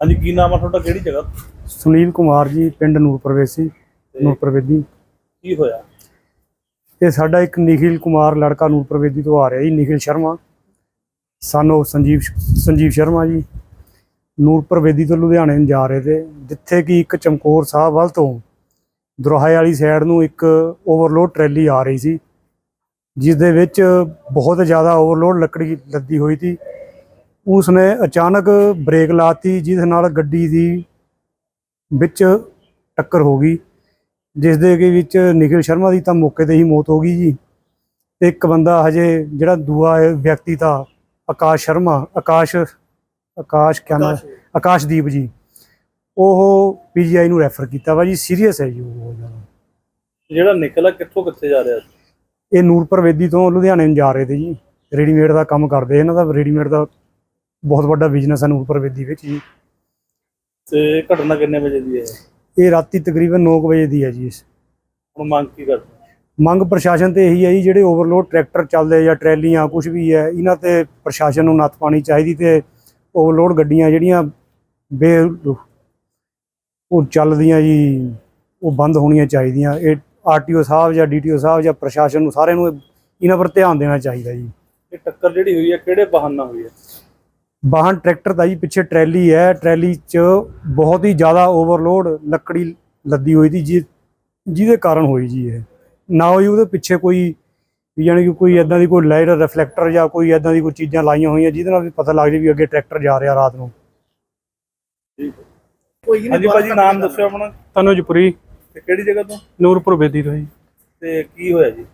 ਹਾਂਜੀ ਕੀ ਨਾਮ ਆ ਤੁਹਾਡਾ? ਕਿਹੜੀ ਜਗ੍ਹਾ? ਸੁਨੀਲ ਕੁਮਾਰ ਜੀ ਪਿੰਡ ਨੂਰਪੁਰ ਵੇਸੀ ਨੂਰਪੁਰ ਵੇਦੀ ਕੀ ਹੋਇਆ? ਇਹ ਸਾਡਾ ਇੱਕ ਨਿਖਿਲ ਕੁਮਾਰ ਲੜਕਾ ਨੂਰਪੁਰ ਵੇਦੀ ਤੋਂ ਆ ਰਿਹਾ ਜੀ ਨਿਖਿਲ ਸ਼ਰਮਾ। ਸਾਨੂੰ ਸੰਜੀਵ ਸੰਜੀਵ ਸ਼ਰਮਾ ਜੀ। ਨੂਰਪੁਰ ਵੇਦੀ ਤੋਂ ਲੁਧਿਆਣੇ ਨੂੰ ਜਾ ਰਹੇ ਤੇ ਜਿੱਥੇ ਕਿ ਇੱਕ ਚਮਕੌਰ ਸਾਹਿਬ ਵੱਲ ਤੋਂ ਦੁਰਾਹੇ ਵਾਲੀ ਸਾਈਡ ਨੂੰ ਇੱਕ ਓਵਰਲੋਡ ਟਰੈਲੀ ਆ ਰਹੀ ਸੀ ਜਿਸ ਦੇ ਵਿੱਚ ਬਹੁਤ ਜ਼ਿਆਦਾ ਓਵਰਲੋਡ ਲੱਕੜੀ ਲੱਦੀ ਹੋਈ ਸੀ। ਉਸ ਨੇ ਅਚਾਨਕ ਬ੍ਰੇਕ ਲਾਤੀ ਜਿਸ ਨਾਲ ਗੱਡੀ ਦੀ ਵਿੱਚ ਟੱਕਰ ਹੋ ਗਈ ਜਿਸ ਦੇ ਕੇ ਵਿੱਚ ਨਿਖਿਲ ਸ਼ਰਮਾ ਦੀ ਤਾਂ ਮੌਕੇ ਤੇ ਹੀ ਮੌਤ ਹੋ ਗਈ ਜੀ। ਤੇ ਇੱਕ ਬੰਦਾ ਹਜੇ ਜਿਹੜਾ ਦੂਆ ਵਿਅਕਤੀ ਤਾਂ ਆਕਾਸ਼ ਸ਼ਰਮਾ ਆਕਾਸ਼ ਆਕਾਸ਼ ਕਿਆ ਨਾਮ? ਆਕਾਸ਼ਦੀਪ ਜੀ। ਉਹ ਪੀਜੀਆਈ ਨੂੰ ਰੈਫਰ ਕੀਤਾ ਵਾ ਜੀ ਸੀਰੀਅਸ ਹੈ ਜੀ ਉਹ ਜਿਹੜਾ ਨਿਕਲਾ ਕਿੱਥੋਂ ਕਿੱਥੇ ਜਾ ਰਿਹਾ ਸੀ? ਇਹ ਨੂਰਪੁਰ ਵੇਦੀ ਤੋਂ ਲੁਧਿਆਣੇ ਨੂੰ ਜਾ ਰਹੇ ਤੇ ਜੀ। ਰੈਡੀਮੇਡ ਦਾ ਕੰਮ ਕਰਦੇ ਇਹਨਾਂ ਦਾ ਰੈਡੀਮੇਡ ਦਾ ਬਹੁਤ ਵੱਡਾ ਬਿਜ਼ਨਸ ਹੈ ਨੂਰਪੁਰ ਵੇਦੀ ਵਿੱਚ ਜੀ। ਤੇ ਘਟਨਾ ਕਿੰਨੇ ਵਜੇ ਦੀ ਹੈ? ਇਹ ਰਾਤੀ ਤਕਰੀਬਨ 9 ਵਜੇ ਦੀ ਹੈ ਜੀ ਹੁਣ ਮੰਗ ਕੀ ਕਰਦੇ? ਮੰਗ ਪ੍ਰਸ਼ਾਸਨ ਤੇ ਇਹੀ ਹੈ ਜੀ ਜਿਹੜੇ ਓਵਰਲੋਡ ਟਰੈਕਟਰ ਚੱਲਦੇ ਜਾਂ ਟਰੈਲੀਆਂ ਕੁਝ ਵੀ ਹੈ ਇਹਨਾਂ ਤੇ ਪ੍ਰਸ਼ਾਸਨ ਨੂੰ ਨੱਥ ਪਾਣੀ ਚਾਹੀਦੀ ਤੇ ਓਵਰਲੋਡ ਗੱਡੀਆਂ ਜਿਹੜੀਆਂ ਬੇ ਉਹ ਚੱਲਦੀਆਂ ਜੀ ਉਹ ਬੰਦ ਹੋਣੀਆਂ ਚਾਹੀਦੀਆਂ। ਇਹ ਆਰਟੀਓ ਸਾਹਿਬ ਜਾਂ ਡੀਟੀਓ ਸਾਹਿਬ ਜਾਂ ਪ੍ਰਸ਼ਾਸਨ ਨੂੰ ਸਾਰਿਆਂ ਨੂੰ ਇਹਨਾਂ ਪਰ ਧਿਆਨ ਦੇਣਾ ਚਾਹੀਦਾ ਜੀ। ਇਹ ਟੱਕਰ ਜਿਹੜੀ ਹੋਈ ਹੈ ਕਿਹੜੇ ਨਾਲ ਹੋਈ ਹੈ? ਵਾਹਨ ਟਰੈਕਟਰ ਦਾ ਜੀ ਪਿੱਛੇ ਟਰੈਲੀ ਹੈ ਟਰੈਲੀ 'ਚ ਬਹੁਤ ਹੀ ਜ਼ਿਆਦਾ ਓਵਰਲੋਡ ਲੱਕੜੀ ਲੱਦੀ ਹੋਈ ਸੀ ਜਿ ਜਿਹਦੇ ਕਾਰਨ ਹੋਈ ਜੀ ਇਹ। ਨਾ ਹੋਈ ਉਹਦੇ ਪਿੱਛੇ ਕੋਈ ਯਾਨੀ ਕਿ ਕੋਈ ਐਦਾਂ ਦੀ ਕੋਈ ਲਾਈਟ ਰਿਫਲੈਕਟਰ ਜਾਂ ਕੋਈ ਐਦਾਂ ਦੀ ਕੋਈ ਚੀਜ਼ਾਂ ਲਾਈਆਂ ਹੋਈਆਂ ਜਿਹਦੇ ਨਾਲ ਵੀ ਪਤਾ ਲੱਗ ਜੇ ਵੀ ਅੱਗੇ ਟਰੈਕਟਰ ਜਾ ਰਿਹਾ ਰਾਤ ਨੂੰ। ਹਾਂਜੀ ਭਾਜੀ ਨਾਮ ਦੱਸਿਓ ਆਪਣਾ। ਤਨੁਜਪੁਰੀ। ਤੇ ਕਿਹੜੀ ਜਗ੍ਹਾ ਤੋਂ? ਨੂਰਪੁਰ ਬੇਦੀ ਤੋਂ ਜੀ। ਤੇ ਕੀ ਹੋਇਆ ਜੀ?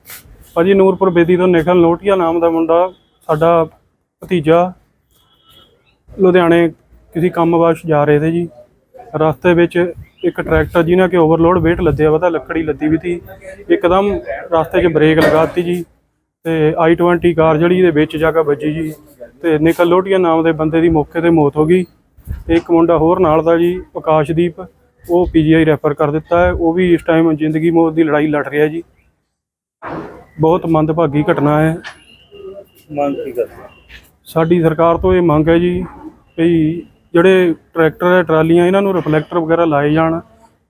ਭਾਜੀ ਨੂਰਪੁਰ ਬੇਦੀ ਤੋਂ ਨਿਖਲ ਨੋਟੀਆ ਨਾਮ ਦਾ ਮੁੰਡਾ ਸਾਡਾ ਭਤੀਜਾ ਲੁਧਿਆਣੇ ਕਿਸੇ ਕੰਮ ਵਾਸ਼ ਜਾ ਰਹੇ ਤੇ ਜੀ। ਰਸਤੇ ਵਿੱਚ ਇੱਕ ਟਰੈਕਟਰ ਜਿਹਨਾਂ ਕਿ ਓਵਰਲੋਡ weight ਲੱਦਿਆ ਵਾ, ਤਾਂ ਲੱਕੜੀ ਲੱਦੀ ਵੀ ਤੀ। ਇੱਕਦਮ ਰਸਤੇ 'ਚ ਬ੍ਰੇਕ ਲਗਾਤੀ ਜੀ ਤੇ i20 ਕਾਰ ਜਿਹੜੀ ਇਹਦੇ ਵਿੱਚ ਜਾ ਕੇ ਵੱਜੀ ਜੀ ਤੇ ਨਿਕਲ ਲੋਟੀਆ ਨਾਮ ਦੇ ਬੰਦੇ ਦੀ ਮੌਕੇ ਤੇ ਮੌਤ ਹੋ ਗਈ। ਤੇ ਇੱਕ ਮੁੰਡਾ ਹੋਰ ਨਾਲ ਦਾ ਜੀ, ਆਕਾਸ਼ਦੀਪ, ਉਹ ਪੀਜੀਆਈ ਰੈਫਰ ਕਰ ਦਿੱਤਾ ਹੈ। ਉਹ ਵੀ ਇਸ ਟਾਈਮ ਜ਼ਿੰਦਗੀ ਮੌਤ ਦੀ ਲੜਾਈ ਲੜ ਰਿਹਾ ਜੀ। ਬਹੁਤ ਮੰਦਭਾਗੀ ਘਟਨਾ ਹੈ। ਮੰਗ ਕੀ ਕਰਦੇ ਸਾਡੀ ਸਰਕਾਰ ਤੋਂ ਇਹ ਮੰਗ ਹੈ ਜੀ ਵੀ ਜਿਹੜੇ ਟਰੈਕਟਰ ਹੈ ਟਰਾਲੀਆਂ ਇਹਨਾਂ ਨੂੰ ਰਿਫਲੈਕਟਰ ਵਗੈਰਾ ਲਾਏ ਜਾਣ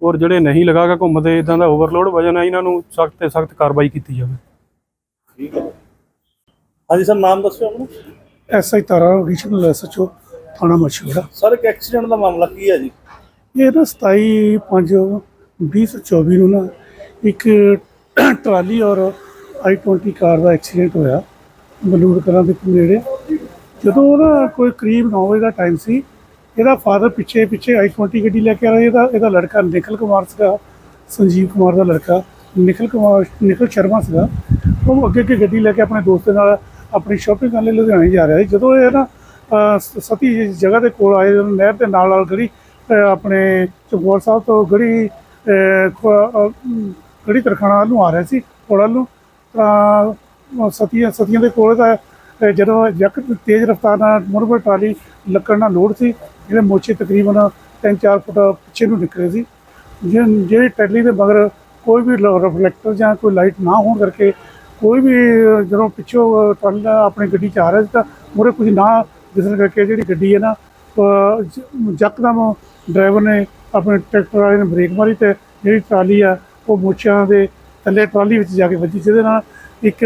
ਔਰ ਜਿਹੜੇ ਨਹੀਂ ਲਗਾ ਕੇ ਘੁੰਮਦੇ ਇਦਾਂ ਦਾ ਓਵਰਲੋਡ ਵਜਨ ਹੈ ਇਹਨਾਂ ਨੂੰ ਸਖਤ ਤੇ ਸਖਤ ਕਾਰਵਾਈ ਕੀਤੀ ਜਾਵੇ। ਠੀਕ ਹੈ। ਹਾਂਜੀ ਸਰ ਨਾਮ ਦੱਸਿਓ ਆਪਣਾ। ਐਸਆਈ ਤਾਰਾ ਰੀਜਨਲ ਐਸਐਚਓ ਥਾਣਾ ਮਸ਼ਹੂਰਾ ਸਰ ਇੱਕ ਐਕਸੀਡੈਂਟ ਦਾ ਮਾਮਲਾ ਕੀ ਹੈ ਜੀ? ਇਹ ਨਾ 27 5 2024 ਨੂੰ ਨਾ ਇੱਕ ਟਰਾਲੀ ਔਰ i20 ਕਾਰ ਦਾ ਐਕਸੀਡੈਂਟ ਹੋਇਆ ਬਲੂਰ ਕਲਾਂ ਦੇ ਨੇੜੇ। ਜਦੋਂ ਨਾ ਕੋਈ ਕਰੀਬ 9 ਵਜੇ ਦਾ ਟਾਈਮ ਸੀ ਇਹਦਾ ਫਾਦਰ ਪਿੱਛੇ ਪਿੱਛੇ i20 ਗੱਡੀ ਲੈ ਕੇ ਆ ਰਿਹਾ ਇਹਦਾ ਇਹਦਾ ਲੜਕਾ ਨਿਖਲ ਕੁਮਾਰ ਸੀਗਾ ਸੰਜੀਵ ਕੁਮਾਰ ਦਾ ਲੜਕਾ ਨਿਖਲ ਕੁਮਾਰ ਨਿਖਲ ਸ਼ਰਮਾ ਸੀਗਾ। ਉਹ ਅੱਗੇ ਅੱਗੇ ਗੱਡੀ ਲੈ ਕੇ ਆਪਣੇ ਦੋਸਤ ਦੇ ਨਾਲ ਆਪਣੀ ਸ਼ਾਪਿੰਗ ਕਰਨ ਲਈ ਲੁਧਿਆਣੇ ਜਾ ਰਿਹਾ ਸੀ। ਜਦੋਂ ਇਹ ਨਾ ਅਹ, ਸ- ਸਤੀ ਜਗ੍ਹਾ ਦੇ ਕੋਲ ਆਏ ਨਹਿਰ ਦੇ ਨਾਲ ਨਾਲ ਗੜੀ ਆਪਣੇ ਚਮਕੌਰ ਸਾਹਿਬ ਤੋਂ ਗੜੀ ਅਹ, ਗੜੀ ਤਰਖਾਣਾ ਵੱਲ ਨੂੰ ਆ ਰਿਹਾ ਸੀ ਕੋਲ ਨੂੰ ਤਾਂ ਸਤੀਆਂ ਸਤੀਆਂ ਦੇ ਕੋਲ ਦਾ ਜਦੋਂ ਜੱਕ ਤੇਜ਼ ਰਫ਼ਤਾਰ ਨਾਲ ਮੁਰਬਰ ਟਰਾਲੀ ਲੱਕੜ ਨਾਲ ਲੋਡ ਸੀ ਜਿਹੜੇ ਮੋਚੇ ਤਕਰੀਬਨ 3-4 ਫੁੱਟ ਪਿੱਛੇ ਨੂੰ ਨਿਕਲੇ ਸੀ। ਜਿਹੜੀ ਟਰੈਲੀ ਦੇ ਮਗਰ ਕੋਈ ਵੀ ਰਿਫਲੈਕਟਰ ਜਾਂ ਕੋਈ ਲਾਈਟ ਨਾ ਹੋਣ ਕਰਕੇ ਕੋਈ ਵੀ ਜਦੋਂ ਪਿੱਛੋਂ ਟਰਾਲੀ ਆਪਣੀ ਗੱਡੀ ਚ ਆ ਰਿਹਾ ਸੀ ਤਾਂ ਮੂਹਰੇ ਕੁਝ ਨਾ ਦਿਸਣ ਕਰਕੇ ਜਿਹੜੀ ਗੱਡੀ ਹੈ ਨਾ ਅਹ, ਯਕਦਮ ਡਰਾਈਵਰ ਨੇ ਆਪਣੇ ਟਰੈਕਟਰ ਵਾਲੇ ਨੇ ਬ੍ਰੇਕ ਮਾਰੀ ਤੇ ਜਿਹੜੀ ਟਰਾਲੀ ਆ ਉਹ ਮੋਚਿਆਂ ਦੇ ਥੱਲੇ ਟਰਾਲੀ ਵਿੱਚ ਜਾ ਕੇ ਵੱਜੀ ਜਿਹਦੇ ਨਾਲ ਇੱਕ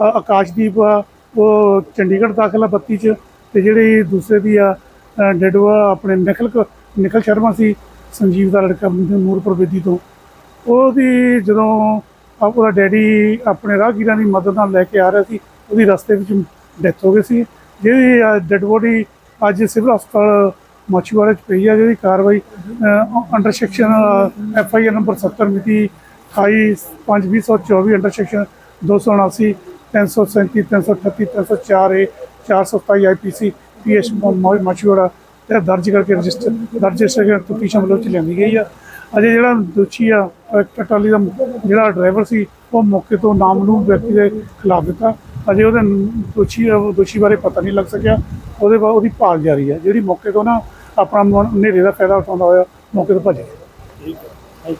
ਆਕਾਸ਼ਦੀਪ ਆ ਉਹ ਚੰਡੀਗੜ੍ਹ ਦਾਖਲਾ 32 ਚ ਤੇ ਜਿਹੜੀ ਦੂਸਰੇ ਦੀ ਆ ਡੈਡਵਾ ਆਪਣੇ ਨਿਖਲ ਕ- ਸ਼ਰਮਾ ਸੀ, ਸੰਜੀਵ ਦਾ ਲੜਕਾ ਨੂਰਪੁਰ ਬੇਦੀ ਤੋਂ। ਉਹਦੀ ਜਦੋਂ ਉਹਦਾ ਡੈਡੀ ਆਪਣੇ ਰਾਹਗੀਰਾਂ ਦੀ ਮਦਦ ਨਾਲ ਲੈ ਕੇ ਆ ਰਿਹਾ ਸੀ, ਉਹਦੀ ਰਸਤੇ ਵਿੱਚ ਡੈਥ ਹੋ ਗਈ ਸੀ। ਜਿਹੜੀ ਡੈਡ ਬੋਡੀ ਅੱਜ ਸਿਵਲ ਹਸਪਤਾਲ ਮਾਛੀਵਾੜੇ ਚ ਪਈ ਆ ਜਿਹਦੀ ਕਾਰਵਾਈ under section F I R number 70 ਮਿਤੀ 28 5 2024 under section 279 337 338 304 A 427 IPC PS Machhiwara ਤੇ ਦਰਜ ਕਰਕੇ ਰਜਿਸਟਰ, ਦਰਜ ਕਰਕੇ ਤਫਤੀਸ਼ ਅਮਲ ਵਿੱਚ ਲਿਆਂਦੀ ਗਈ ਆ। ਅਜੇ ਜਿਹੜਾ ਦੋਸ਼ੀ ਆ ਟਰੈਕਟਰ ਟਰਾਲੀ ਦਾ ਜਿਹੜਾ ਡਰਾਈਵਰ ਸੀ, ਉਹ ਮੌਕੇ ਤੋਂ ਨਾਮਲੂਮ ਵਿਅਕਤੀ ਦੇ ਖਿਲਾਫ ਦਿੱਤਾ। ਅਜੇ ਉਹਦੇ ਦੋਸ਼ੀ ਦੋਸ਼ੀ ਬਾਰੇ ਪਤਾ ਨਹੀਂ ਲੱਗ ਸਕਿਆ। ਉਹਦੇ ਬਾਅਦ ਉਹਦੀ ਭਾਲ ਜਾਰੀ ਹੈ ਜਿਹੜੀ ਮੌਕੇ ਤੋਂ ਨਾ ਆਪਣਾ ਹਨੇਰੇ ਦਾ ਫਾਇਦਾ ਉਠਾਉਂਦਾ ਹੋਇਆ, ਮੌਕੇ ਤੋਂ ਭੱਜ ਗਿਆ ਠੀਕ ਹੈ